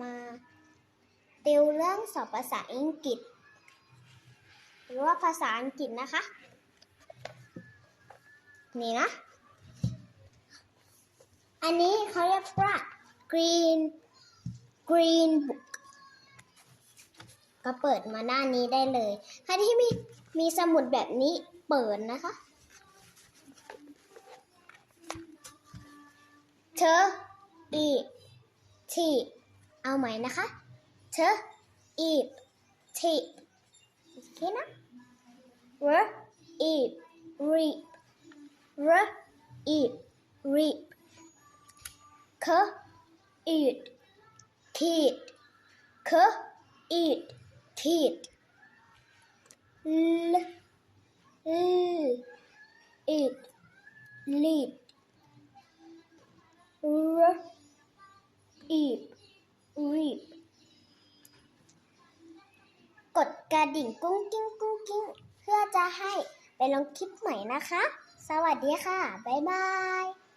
มาติวเรื่อนสอบภาษาอังกฤษ หรือว่าภาษาอังกฤษนะคะ นี่นะ อันนี้เขาเรียกว่า green green book ก็เปิดมาหน้านี้ได้เลยใครที่มีมีสมุดแบบนี้เปิดนะคะ เธออีท เอาใหม่นะคะ เธออีบทิบโอเคนะเรอีบรีบรอีบรีบคอีดทีดคอีดทีดลลอีดลีดรอีบ กดกระดิ่งกุ้งกิ้งกุ้งกิ้ง เพื่อจะให้ไปลงคลิปใหม่นะคะ สวัสดีค่ะ บ๊ายบาย